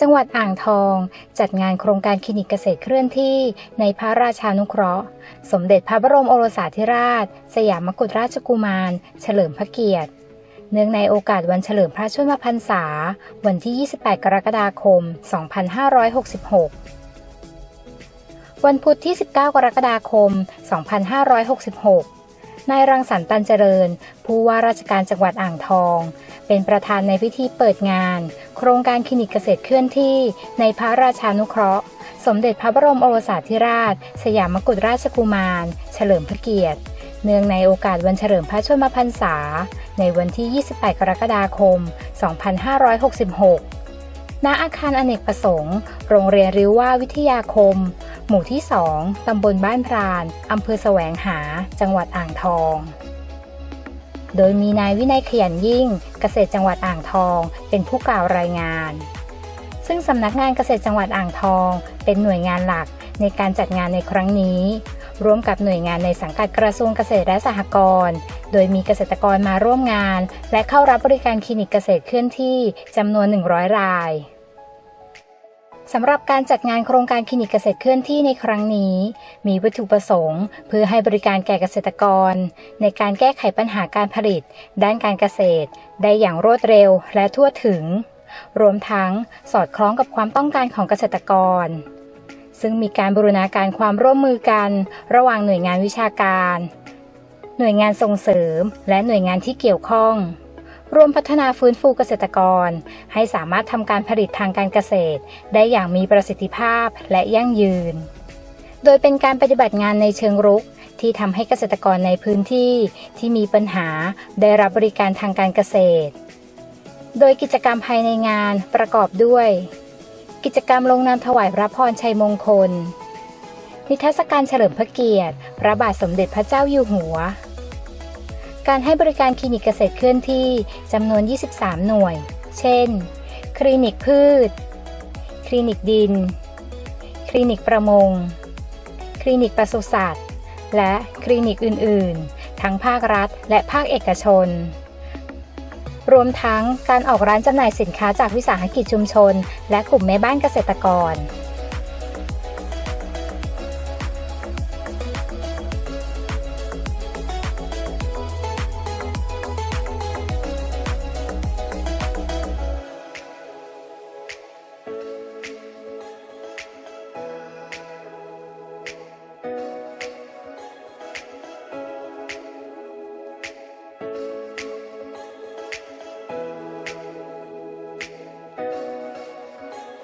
จังหวัดอ่างทอง จัดงานโครงการคลินิกเกษตรเคลื่อนที่ในพระราชานุเคราะห์ สมเด็จพระบรมโอรสาธิราช สยามกุฎราชกุมาร เฉลิมพระเกียรติ เนื่องในโอกาสวันเฉลิมพระชนมพรรษา วันที่ 28 กรกฎาคม 2566 วันพุธที่ 19 กรกฎาคม 2566 นายรังสรรค์ตันเจริญ ผู้ว่าราชการจังหวัดอ่างทอง เป็นประธานในพิธีเปิดงาน โครงการคลินิกเกษตรเคลื่อนที่ในพระราชานุเคราะห์ สมเด็จพระบรมโอรสาธิราช สยามกุฎราชกุมาร เฉลิมพระเกียรติ เนื่องในโอกาสวันเฉลิมพระชนมพรรษา ในวันที่ 28 กรกฎาคม 2566ณอาคารอเนกประสงค์ โรงเรียนริวว่าวิทยาคม หมู่ที่ 2 ตำบลบ้านพราน อำเภอแสวงหา จังหวัดอ่างทอง โดยมีนายวินัยขยันยิ่ง เกษตรจังหวัดอ่างทอง เป็นผู้กล่าวรายงาน ซึ่งสำนักงานเกษตรจังหวัดอ่างทอง เป็นหน่วยงานหลักในการจัดงานในครั้งนี้ ร่วมกับหน่วยงานในสังกัดกระทรวงเกษตรและสหกรณ์ โดยมีเกษตรกรมาร่วมงาน และเข้ารับบริการคลินิกเกษตรเคลื่อนที่จำนวน 100 ราย สำหรับการจัดงานโครงการคลินิกเกษตรเคลื่อนที่ในครั้งนี้ มีวัตถุประสงค์ เพื่อให้บริการแก่เกษตรกร ในการแก้ไขปัญหาการผลิต ด้านการเกษตร ได้อย่างรวดเร็วและทั่วถึง รวมทั้งสอดคล้องกับความต้องการของเกษตรกร ซึ่งมีการบูรณาการความร่วมมือกัน ระหว่างหน่วยงานวิชาการ หน่วยงานส่งเสริม และหน่วยงานที่เกี่ยวข้อง รวมพัฒนาฟื้นฟูเกษตรกร ให้สามารถทำการผลิตทางการเกษตร ได้อย่างมีประสิทธิภาพและยั่งยืน โดยเป็นการปฏิบัติงานในเชิงรุกที่ทำให้เกษตรกรในพื้นที่ที่มีปัญหาได้รับบริการทางการเกษตร โดยกิจกรรมภายในงานประกอบด้วย กิจกรรมลงนามถวายพระพรชัยมงคล นิทรรศการเฉลิมพระเกียรติ พระบาทสมเด็จพระเจ้าอยู่หัว การให้บริการคลินิกเกษตรเคลื่อนที่จำนวน 23 หน่วย เช่น คลินิกพืช คลินิกดิน คลินิกประมง คลินิกปศุสัตว์ และคลินิกอื่น ๆ ทั้งภาครัฐและภาคเอกชน รวมทั้งการออกร้านจำหน่ายสินค้าจากวิสาหกิจชุมชน และกลุ่มแม่บ้านเกษตรกร